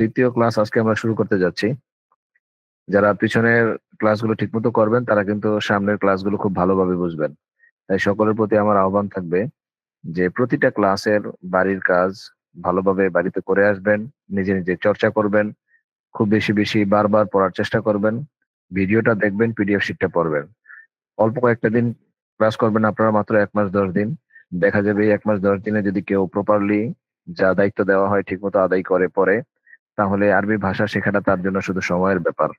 তৃতীয় ক্লাস আজকে আমরা শুরু করতে যাচ্ছি। যারা পিছনের ক্লাসগুলো ঠিকমতো করবেন, তারা কিন্তু সামনের ক্লাসগুলো খুব ভালোভাবে বুঝবেন। তাই সকলের প্রতি আমার আহ্বান থাকবে যে প্রতিটা ক্লাসের বাড়ির কাজ ভালোভাবে বাড়িতে করে আসবেন, নিজে নিজে চর্চা করবেন, খুব বেশি বেশি বারবার পড়ার চেষ্টা করবেন, ভিডিওটা দেখবেন পিডিএফ শিটটা পড়বেন। অল্প কয়েকটা দিন ক্লাস করবেন আপনারা মাত্র এক মাস দশ দিন। দেখা যাবে এক মাস দশ দিনে যদি কেউ প্রপারলি যা দায়িত্ব দেওয়া হয় ঠিকমতো আদায় করে পরে তাহলে আরবি ভাষা শেখাটা তার জন্য শুধু সময়ের ব্যাপার।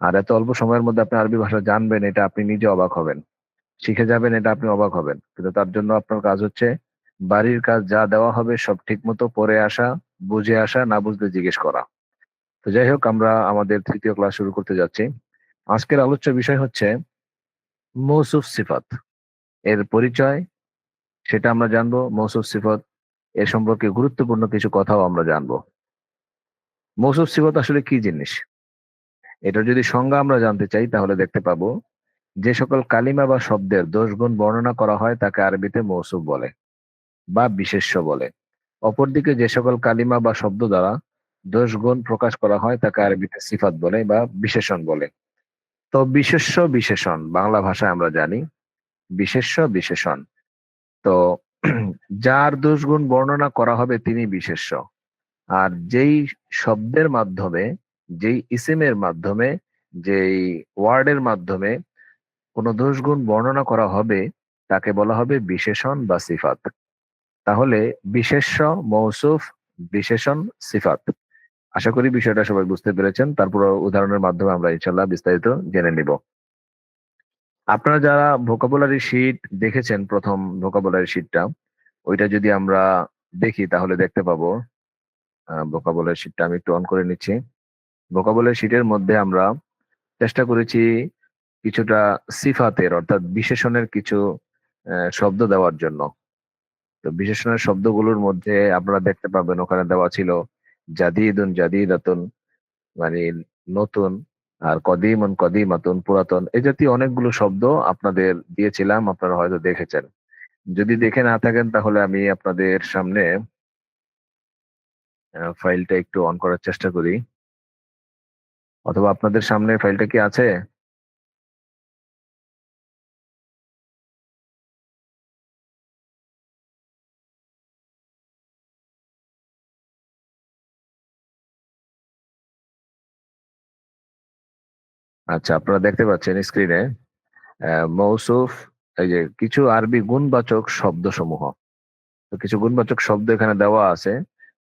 আর এত অল্প সময়ের মধ্যে আপনি আরবি ভাষা জানবেন, এটা আপনি নিজে অবাক হবেন। শিখে যাবেন, এটা আপনি অবাক হবেন। কিন্তু তার জন্য আপনার কাজ হচ্ছে বাড়ির কাজ যা দেওয়া হবে সব ঠিকমতো পড়ে আসা, বুঝে আসা, না বুঝতে জিজ্ঞেস করা। তো যাই হোক, আমরা আমাদের তৃতীয় ক্লাস শুরু করতে যাচ্ছি। আজকের আলোচ্য বিষয় হচ্ছে মৌসুফ সিফাত। এর পরিচয়, সেটা আমরা জানব। মৌসুফ সিফত এ সম্পর্কে গুরুত্বপূর্ণ কিছু কথাও আমরা জানব। মৌসুফ সিফত আসলে কি জিনিস? এটা যদি সংজ্ঞা আমরা জানতে চাই, তাহলে দেখতে পাবো, যে সকল কালিমা বা শব্দের দোষগুণ বর্ণনা করা হয় তাকে আরবিতে মৌসুফ বলে বা বিশেষ্য বলে। অপরদিকে যে সকল কালিমা বা শব্দ দ্বারা দোষগুণ প্রকাশ করা হয় তাকে আরবিতে সিফাত বলে বা বিশেষণ বলে। তো বিশেষ্য বিশেষণ বাংলা ভাষায় আমরা জানি, বিশেষ্য বিশেষণ। তো যার দোষগুণ বর্ণনা করা হবে তিনি বিশেষ্য। আর যেই শব্দের মাধ্যমে, যেই ইসিমের মাধ্যমে, যেই ওয়ার্ডের মাধ্যমে কোনো দোষগুণ বর্ণনা করা হবে, তাকে বলা হবে বিশেষণ বা সিফাত। তাহলে বিশেষ্য মৌসুফ, বিশেষণ সিফাত। আশা করি বিষয়টা সবাই বুঝতে পেরেছেন। তারপর উদাহরণের মাধ্যমে আমরা ইনশাল্লাহ বিস্তারিত জেনে নিব। আপনারা যারা ভোকাবুলারি শিট দেখেছেন, প্রথম ভোকাবুলারি শিটটা, ওইটা যদি আমরা দেখি, তাহলে দেখতে পাবো ভোকাবুলারি শিটটা আমি একটু অন করে নিচ্ছি। ভোকাবুলারি শিটের মধ্যে আমরা চেষ্টা করেছি কিছুটা সিফাতের অর্থাৎ বিশেষণের কিছু শব্দ দেওয়ার জন্য। তো বিশেষণের শব্দগুলোর মধ্যে আপনারা দেখতে পাবেন, ওখানে দেওয়া ছিল জাদিদুন জাদিদাতুন মানে নতুন, আর কদিমন কদিমাতুন, পুরাতন এই জাতীয় অনেকগুলো শব্দ আপনাদের দিয়েছিলাম, আপনারা হয়তো দেখেছেন। যদি দেখে না থাকেন, তাহলে আমি আপনাদের সামনে ফাইলটা একটু অন করার চেষ্টা করি। অথবা আপনাদের সামনে ফাইলটা কি আছে? আচ্ছা আপনারা দেখতে পাচ্ছেন স্ক্রিনে মৌসুফ, এই যে কিছু আরবি গুণবাচক শব্দ সমূহ তো কিছু গুণবাচক শব্দ এখানে দেওয়া আছে।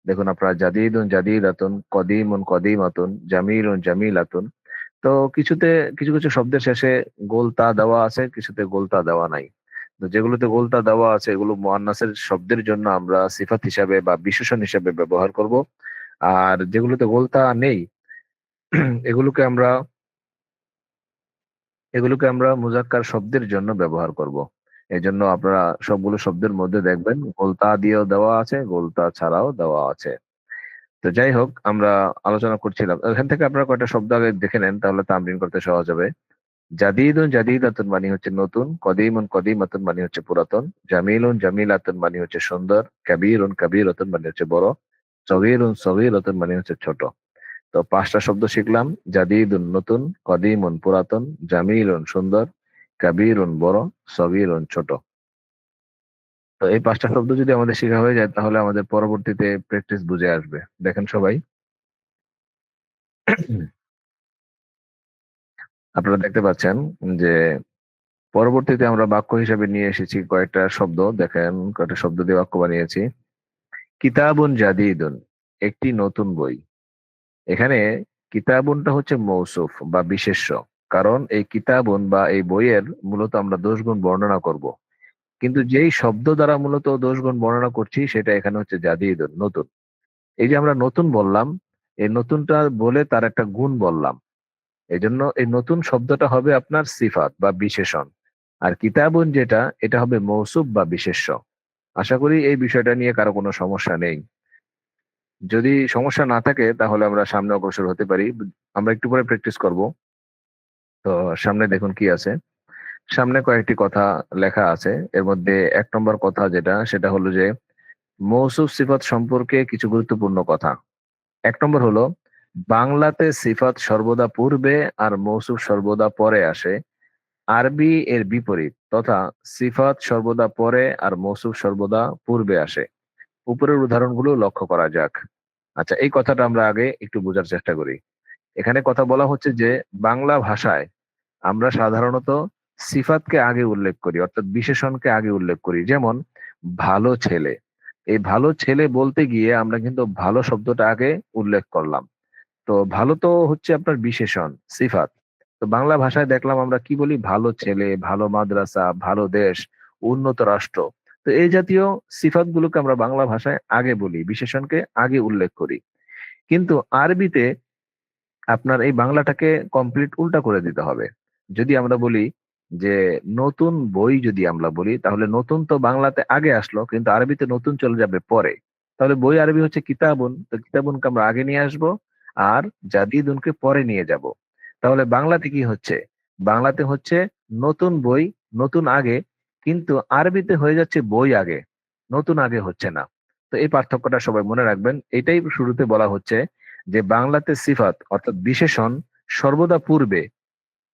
দেখুন আপনারা জাদিদুন জাদিদাতুন, কদিমুন কদিমাতুন, জামিলুন জামিলাতুন। তো কিছুতে, কিছু কিছু শব্দের শেষে গোলতা দেওয়া আছে, কিছুতে গোলতা দেওয়া নাই। তো যেগুলোতে গোলতা দেওয়া আছে, এগুলো মোয়ান্নাসের শব্দের জন্য আমরা সিফাত হিসাবে বা বিশেষণ হিসাবে ব্যবহার করব। আর যেগুলোতে গোলতা নেই, এগুলোকে আমরা এগুলোকে আমরা মুজাক্কার শব্দের জন্য ব্যবহার করব। এই জন্য আপনারা সবগুলো শব্দের মধ্যে দেখবেন, গোলতা দিয়েও দেওয়া আছে, গোলতা ছাড়াও দেওয়া আছে। তো যাই হোক, আমরা আলোচনা করছিলাম। এখান থেকে আপনারা কয়েকটা শব্দ আগে দেখে নেন, তাহলে তামরিন করতে সহজ হবে। জাদিদুন জাদিদাতুন মানে হচ্ছে নতুন, কদিমুন কদিমাতুন মানে হচ্ছে পুরাতন, জামিলুন জামিলাতুন মানে হচ্ছে সুন্দর, কাবিরুন কাবিরাতুন মানে হচ্ছে বড়, সগীরুন সগীরাতুন মানে হচ্ছে ছোট। তো পাঁচটা শব্দ শিখলাম, জাদিদুন নতুন, কদিমুন পুরাতন, জামিলুন সুন্দর কাবিরুন বড়, সগিরুন ছোট। তো এই পাঁচটা শব্দ যদি আমাদের শেখা হয়ে যায়, তাহলে আমাদের পরবর্তীতে প্র্যাকটিস বুঝে আসবে। দেখেন সবাই। আপনারা দেখতে পাচ্ছেন যে পরবর্তীতে আমরা বাক্য হিসাবে নিয়ে এসেছি কয়েকটা শব্দ। দেখেন কয়েকটা শব্দ দিয়ে বাক্য বানিয়েছি। কিতাবুন জাদিদুন, একটি নতুন বই। এখানে কিতাবুনটা হচ্ছে মৌসুফ বা বিশেষ্য। কারণ এই কিতাবন বা এই বইয়ের মূলত আমরা দোষগুণ বর্ণনা করব। কিন্তু যেই শব্দ দ্বারা মূলত দোষগুণ বর্ণনা করছি, সেটা এখানে হচ্ছে জাদিদুন, নতুন। এই যে আমরা নতুন বললাম, এই নতুনটা বলে তার একটা গুণ বললাম। এই জন্য এই নতুন শব্দটা হবে আপনার সিফাত বা বিশেষণ। আর কিতাবুন যেটা, এটা হবে মৌসুফ বা বিশেষ্য। আশা করি এই বিষয়টা নিয়ে কারও কোনো সমস্যা নেই। যদি সমস্যা না থাকে, তাহলে আমরা সামনে অগ্রসর হতে পারি। আমরা একটু পরে প্র্যাকটিস করব। তো সামনে দেখুন কি আছে। সামনে কয়েকটি কথা লেখা আছে। এর মধ্যে এক নম্বর কথা যেটা, সেটা হলো যে, মৌসুফ সিফাত সম্পর্কে কিছু গুরুত্বপূর্ণ কথা। এক নম্বর হলো, বাংলাতে সিফাত সর্বদা পূর্বে আর মৌসুফ সর্বদা পরে আসে। আরবি এর বিপরীত, তথা সিফাত সর্বদা পরে আর মৌসুফ সর্বদা পূর্বে আসে। উপরের উদাহরণগুলো লক্ষ্য করা যাক। আচ্ছা এই কথাটা আমরা আগে একটু বোঝার চেষ্টা করি। এখানে কথা বলা হচ্ছে যে, বাংলা ভাষায় আমরা সাধারণত সিফাতকে আগে উল্লেখ করি, অর্থাৎ বিশেষণকে আগে উল্লেখ করি। যেমন, ভালো ছেলে। এই ভালো ছেলে বলতে গিয়ে আমরা কিন্তু ভালো শব্দটা আগে উল্লেখ করলাম। তো ভালো তো হচ্ছে আপনার বিশেষণ, সিফাত। তো বাংলা ভাষায় দেখলাম আমরা কি বলি? ভালো ছেলে ভালো মাদ্রাসা ভালো দেশ উন্নত রাষ্ট্র তো এই জাতীয় সিফাত গুলোকে আমরা বাংলা ভাষায় আগে বলি, বিশেষণকে আগে উল্লেখ করি। কিন্তু আরবিতে আপনার এই বাংলাটাকে কমপ্লিট উল্টা করে দিতে হবে। যদি আমরা বলি যে নতুন বই যদি আমরা বলি, তাহলে নতুন তো বাংলাতে আগে আসলো, কিন্তু আরবিতে নতুন চলে যাবে পরে। তাহলে বই আরবি হচ্ছে কিতাবুন। তো কিতাবুনকে আমরা আগে নিয়ে আসব আর জাদিদুনকে পরে নিয়ে যাব। তাহলে বাংলাতে কি হচ্ছে? বাংলাতে হচ্ছে নতুন বই, নতুন আগে, কিন্তু আরবিতে হয়ে যাচ্ছে বই আগে। নতুন আগে হচ্ছে না। তো এই পার্থক্যটা সবাই মনে রাখবেন। এটাই শুরুতে বলা হচ্ছে যে বাংলাতে সিফাত, অর্থাৎ বিশেষণ, সর্বদা পূর্বে।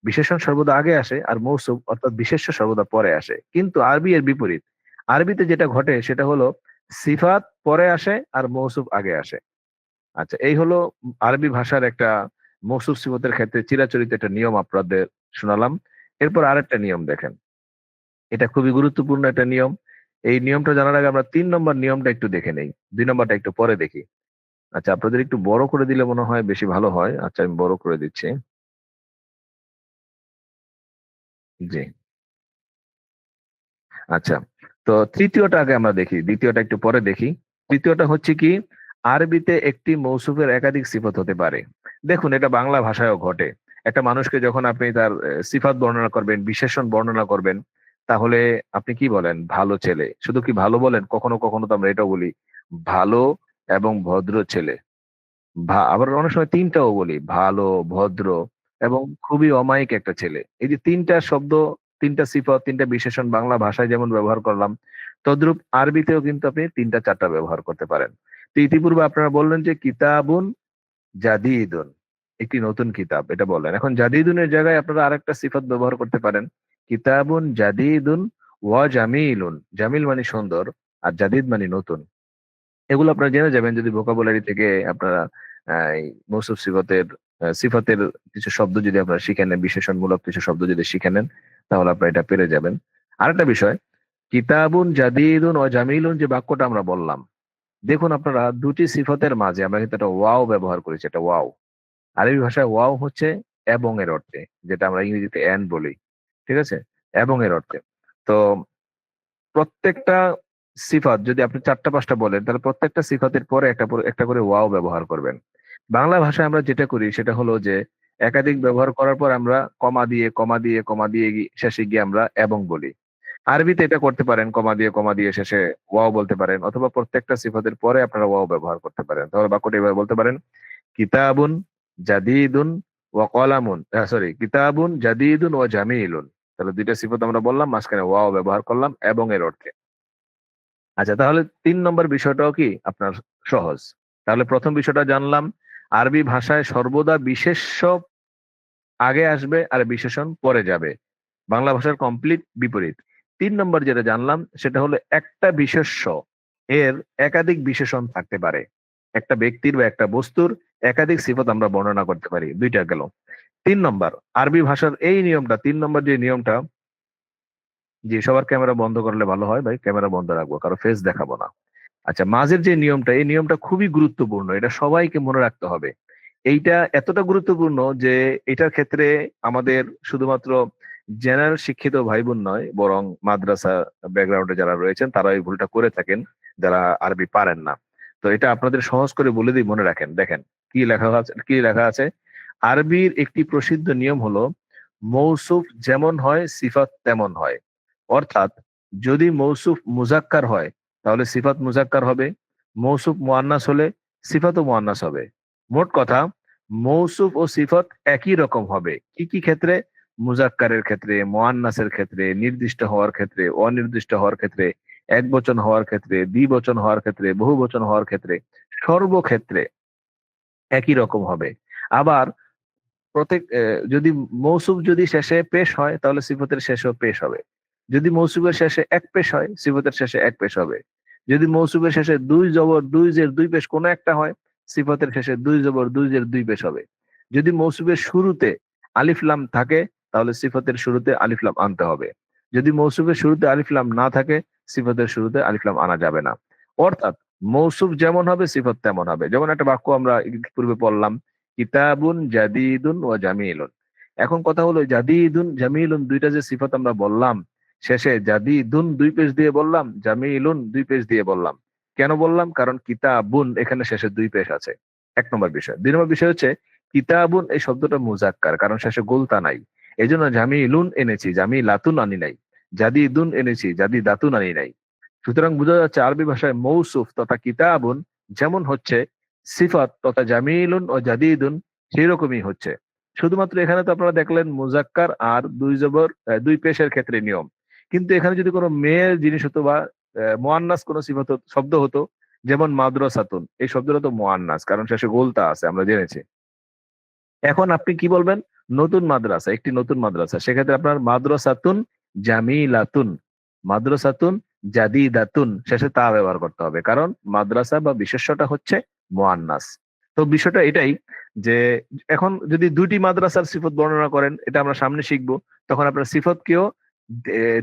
বিশেষণ সর্বদা আগে আসে আর মৌসুম অর্থাৎ বিশেষ্য সর্বদা পরে আসে। কিন্তু আরবি এর বিপরীত। আরবিতে যেটা ঘটে সেটা হলো সিফাত পরে আসে আর মৌসুফ আগে আসে। আচ্ছা এই হলো আরবি ভাষার একটা মৌসুফ সিফতের ক্ষেত্রে চিরাচরিত একটা নিয়ম আপনাদের শোনালাম। এরপর আরেকটা নিয়ম দেখেন। এটা খুবই গুরুত্বপূর্ণ একটা নিয়ম। এই নিয়মটা জানার আগে আমরা তিন নম্বর নিয়মটা একটু দেখে নেই। দুই নম্বরটা একটু পরে দেখি। আচ্ছা আপনাদের একটু বড় করে দিলে মনে হয় বেশি ভালো হয়। আচ্ছা আমি বড় করে দিচ্ছি। জি। আচ্ছা তো তৃতীয়টা আগে আমরা দেখি, দ্বিতীয়টা একটু পরে দেখি। তৃতীয়টা হচ্ছে কি, আরবিতে একটি মৌসুফের একাধিক সিফত হতে পারে। দেখুন, এটা বাংলা ভাষায়ও ঘটে। একটা মানুষকে যখন আপনি তার সিফাত বর্ণনা করবেন বিশেষণ বর্ণনা করবেন, তাহলে আপনি কি বলেন? ভালো ছেলে। শুধু কি ভালো বলেন? কখনো কখনো তো আমরা এটাও বলি, ভালো এবং ভদ্র ছেলে। আবার অনেক সময় তিনটাও বলি, ভালো, ভদ্র এবং খুবই অমায়িক একটা ছেলে। এই যে তিনটা শব্দ, তিনটা সিফত, তিনটা বিশেষণ বাংলা ভাষায় যেমন ব্যবহার করলাম, তদ্রুপ আরবিতেও কিন্তু আপনি তিনটা, চারটা ব্যবহার করতে পারেন। তো ইতিপূর্বে আপনারা বললেন যে কিতাবুন জাদিদুন, একটি নতুন কিতাব, এটা বললেন। এখন জাদিদুনের জায়গায় আপনারা আরেকটা সিফত ব্যবহার করতে পারেন। কিতাবুন জাদিদুন ওয়া জামিলুন, জামিল মানে সুন্দর আর জাদিদ মানে নতুন। এগুলো আপনারা জেনে যাবেন যদি ভোকাবুলারি থেকে আপনারা মৌসুফ সিফতের সিফতের কিছু শব্দ যদি আপনারা শিখে নেন বিশেষণমূলক কিছু শব্দ যদি শিখে নেন, তাহলে আপনারা এটা পেরে যাবেন। আরেকটা বিষয়, কিতাবুন জাদিদুন ও জামিলুন যে বাক্যটা আমরা বললাম, দেখুন আপনারা দুটি সিফতের মাঝে আমরা কিন্তু একটা ওয়াও ব্যবহার করেছি এটা ওয়াও। আরবি ভাষায় ওয়াও হচ্ছে এবং এর অর্থে, যেটা আমরা ইংরেজিতে এন বলি, ঠিক আছে? এবং এর অর্থে। তো প্রত্যেকটা সিফাত যদি আপনি চারটা পাঁচটা বলেন, তাহলে প্রত্যেকটা সিফাতের পরে একটা একটা করে ওয়াও ব্যবহার করবেন। বাংলা ভাষায় আমরা যেটা করি সেটা হলো যে, একাধিক ব্যবহার করার পর আমরা কমা দিয়ে কমা দিয়ে কমা দিয়ে শেষে গিয়ে আমরা এবং বলি। আরবিতে এটা করতে পারেন, কমা দিয়ে কমা দিয়ে শেষে ওয়াও বলতে পারেন অথবা প্রত্যেকটা সিফাতের পরে আপনারা ওয়াও ব্যবহার করতে পারেন। তাহলে বাক্যটি এবার বলতে পারেন, কিতাবুন জাদিদুন ওয়া কলামুন সরি কিতাবুন জাদিদুন ও জামিলুন তাহলে দুইটা সিফত আমরা বললাম, মাঝখানে ওয়াও ব্যবহার করলাম এবং এর অর্থে। আচ্ছা তাহলে তিন নম্বর বিষয়টাও কি? আপনার সহজ। তাহলে প্রথম বিষয়টা জানলাম আরবি ভাষায় সর্বদা বিশেষ্য আগে আসবে আর বিশেষণ পরে যাবে। বাংলা ভাষার কমপ্লিট বিপরীত। তিন নম্বর যেটা জানলাম, সেটা হলো একটা বিশেষ্য। এর একাধিক বিশেষণ থাকতে পারে। একটা ব্যক্তির বা একটা বস্তুর একাধিক সিফত আমরা বর্ণনা করতে পারি। দুইটা গেল। তিন নম্বর, আরবি ভাষার এই নিয়মটা, তিন নম্বর যে নিয়মটা, যে সবার ক্যামেরা বন্ধ করলে ভালো হয় ভাই, ক্যামেরা বন্ধ রাখব, কারও ফেস দেখাবো না। আচ্ছা মাঝের যে নিয়মটা, এই নিয়মটা খুবই গুরুত্বপূর্ণ। এটা সবাইকে মনে রাখতে হবে। এইটা এতটা গুরুত্বপূর্ণ যে এটার ক্ষেত্রে আমাদের শুধুমাত্র জেনারেল শিক্ষিত ভাই বোন নয়, বরং মাদ্রাসা ব্যাকগ্রাউন্ডে যারা রয়েছেন তারা এই ভুলটা করে থাকেন, যারা আরবি পারেন না। তো এটা আপনাদের সহজ করে বলে দিই মনে রাখেন। দেখেন, কি লেখা আছে, কি লেখা আছে? আরবির একটি প্রসিদ্ধ নিয়ম হলো, মৌসুফ যেমন হয়, সিফাত তেমন হয়। অর্থাৎ যদি মৌসুফ মুজাক্কার হয় তাহলে সিফাত মুজাক্কার হবে। মৌসুফ মোয়ান্নাস হলে সিফাতও মোয়ান্নাস হবে। মোট কথা, মৌসুফ ও সিফত একই রকম হবে। কি কি ক্ষেত্রে? মুজাক্কারের ক্ষেত্রে মোয়ান্নাসের ক্ষেত্রে, নির্দিষ্ট হওয়ার ক্ষেত্রে, অনির্দিষ্ট হওয়ার ক্ষেত্রে, এক বচন হওয়ার ক্ষেত্রে দ্বিবচন হওয়ার ক্ষেত্রে, বহু বচন হওয়ার ক্ষেত্রে, সর্বক্ষেত্রে একই রকম হবে। আবার প্রত্যেক যদি মৌসুফ যদি শেষে পেশ হয়, তাহলে সিফতের শেষেও পেশ হবে। যদি মৌসুফের শেষে এক পেশ হয়, সিফতের শেষে এক পেশ হবে। যদি মৌসুফের শেষে দুই জবর দুই জের দুই পেশ কোনো একটা হয়, সিফতের শেষে দুই জবর দুই জের দুই পেশ হবে। যদি মৌসুফের শুরুতে আলিফলাম থাকে, তাহলে সিফতের শুরুতে আলিফলাম আনতে হবে। যদি মৌসুফের শুরুতে আলিফলাম না থাকে, সিফতের শুরুতে আলিফলাম আনা যাবে না। অর্থাৎ মৌসুফ যেমন হবে, সিফত তেমন হবে। যেমন একটা বাক্য আমরা পূর্বে পড়লাম, কিতাবুন জাদিদুন ও জামিলুন। এখন কথা হলো, জাদিদুন জামিলুন দুইটা যে সিফত আমরা বললাম শেষে জাদিদুন দুই পেজ দিয়ে বললাম, জামিলুন দুই পেজ দিয়ে বললাম। কেন বললাম? কারণ কিতাবুন এখানে শেষে দুই পেশ আছে। এক নম্বর বিষয়। দুই নম্বর বিষয় হচ্ছে, কিতাবুন এই শব্দটা মুজাক্কার, কারণ শেষে গোলতা নাই। এই জন্য জামি জামিলুন এনেছি জামি লাতুন আনি নাই। জাদিদুন এনেছি জাদি দাতুন আনি নাই। সুতরাং বোঝা যাচ্ছে, আরবি ভাষায় মৌসুফ তথা কিতাবুন যেমন হচ্ছে, সিফাত তথা জামিলুন ও জাদিদুন সেই রকমই হচ্ছে। শুধুমাত্র এখানে তো আপনারা দেখলেন মুজাক্কার আর দুই জবর দুই পেশের ক্ষেত্রে নিয়ম। কিন্তু এখানে যদি কোনো মেয়ের জিনিস হতো বা মোয়ান্নাস কোনো সিফাত শব্দ হতো, যেমন মাদ্রাসাতুন, এই শব্দটা তো মোয়ান্নাস, কারণ শেষে গোলতা আছে, আমরা জেনেছি। এখন আপনি কি বলবেন? নতুন মাদ্রাসা, একটি নতুন মাদ্রাসা, সেক্ষেত্রে আপনার মাদ্রাসাতুন জামিলাতুন, মাদ্রাসাতুন জাদিদাতুন, শেষে তা ব্যবহার করতে হবে, কারণ মাদ্রাসা বা বিশেষ্যটা হচ্ছে মোয়ান্নাস। তো বিষয়টা এটাই যে, এখন যদি দুটি মাদ্রাসার সিফত বর্ণনা করেন, এটা আমরা সামনে শিখব, তখন আপনার সিফতকেও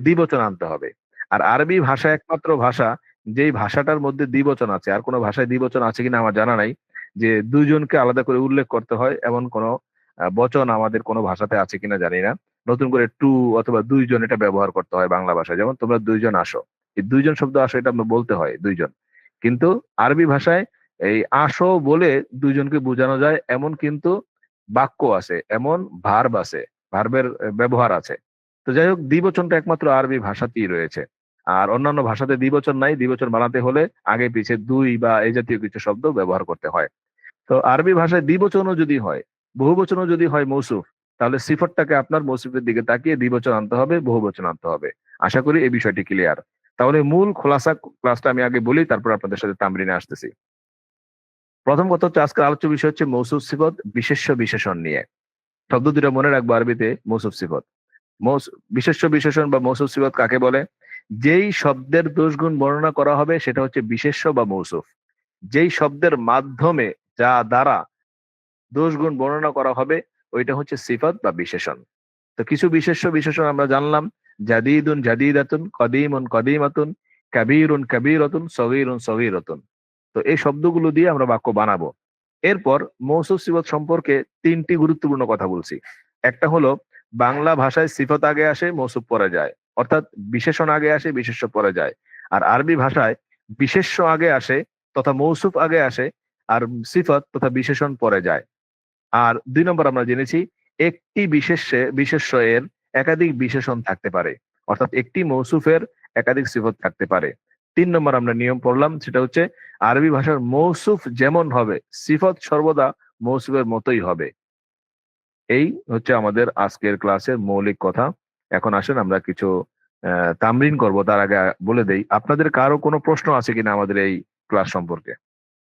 দ্বিবচন আনতে হবে। আর আরবি ভাষা একমাত্র ভাষা যেই ভাষাটার মধ্যে দ্বিবচন আছে আর কোনো ভাষায় দ্বিবচন আছে কিনা আমার জানা নাই যে দুইজনকে আলাদা করে উল্লেখ করতে হয় এমন কোনো বচন আমাদের কোনো ভাষাতে আছে কিনা জানি না। নতুন করে টু অথবা দুইজন এটা ব্যবহার করতে হয় বাংলা ভাষায়। যেমন তোমরা দুইজন আসো। এই দুইজন শব্দ আসো এটা আমরা বলতে হয় দুইজন। কিন্তু আরবি ভাষায় এই আসো বলে দুইজনকে বোঝানো যায় এমন কিন্তু বাক্য আছে এমন ভার্ব আছে ভার্বের ব্যবহার আছে। তো যাই হোক, দ্বিবচনটা একমাত্র আরবি ভাষাতেই রয়েছে। আর অন্যান্য ভাষাতে দ্বিবচন নাই, দ্বিবচন বানাতে হলে আগে পিছে দুই বা এই জাতীয় কিছু শব্দ ব্যবহার করতে হয়। তো আরবি ভাষায় দ্বিবচনও যদি হয়, বহুবচনও যদি হয় মৌসুফ, তাহলে সিফতটাকে আপনার মৌসুফের দিকে তাকিয়ে দ্বিবচন আনতে হবে, বহুবচন আনতে হবে। আশা করি এই বিষয়টি ক্লিয়ার তাহলে মূল খোলাসা ক্লাসটা আমি আগে বলি, তারপর আপনাদের সাথে তামরিনে আসতেছি। প্রথম কথা হচ্ছে, আজকের আলোচ্য বিষয় হচ্ছে মৌসুফ সিফত, বিশেষ্য বিশেষণ নিয়ে। শব্দ দুটো মনে রাখব আরবিতে, মৌসুফ সিফত। বিশেষ্য বিশেষণ বা মৌসুফ সিফত কাকে বলে? যেই শব্দের দোষগুণ বর্ণনা করা হবে সেটা হচ্ছে বিশেষ্য বা মৌসুফ। যেই শব্দের মাধ্যমে যা দ্বারা দোষগুণ বর্ণনা করা হবে, ওইটা হচ্ছে সিফত বা বিশেষণ। তো কিছু বিশেষ্য বিশেষণ আমরা জানলাম। জাদিদুন জাদিদাতুন, কদিমুন কদিমাতুন, কাবীরুন কাবীরাতুন, সগীরুন সগীরাতুন। তো এই শব্দগুলো দিয়ে আমরা বাক্য বানাবো। এরপর মৌসুফ সিফত সম্পর্কে তিনটি গুরুত্বপূর্ণ কথা বলছি। একটা হলো বাংলা ভাষায় সিফত আগে আসে মৌসুফ পরে যায়। অর্থাৎ বিশেষণ আগে আসে, বিশেষ্য পরে যায়। আর আরবি ভাষায় বিশেষ্য আগে আসে তথা মৌসুফ আগে আসে আর সিফত তথা বিশেষণ পরে যায়। আর দুই নম্বর আমরা জেনেছি, একটি বিশেষে বিশেষ্য এর একাধিক বিশেষণ থাকতে পারে। অর্থাৎ একটি মৌসুফের একাধিক সিফত থাকতে পারে। তিন নম্বর আমরা নিয়ম পড়লাম, সেটা হচ্ছে আরবি ভাষার মৌসুফ যেমন হবে, সিফত সর্বদা মৌসুফের মতোই হবে। এই হচ্ছে আমাদের আজকের ক্লাসের মৌলিক কথা। এখন আসেন আমরা কিছু তামরিন করব, তার আগে বলে দেই, আপনাদের কারও কোনো প্রশ্ন আছে কিনা আমাদের এই ক্লাস সম্পর্কে?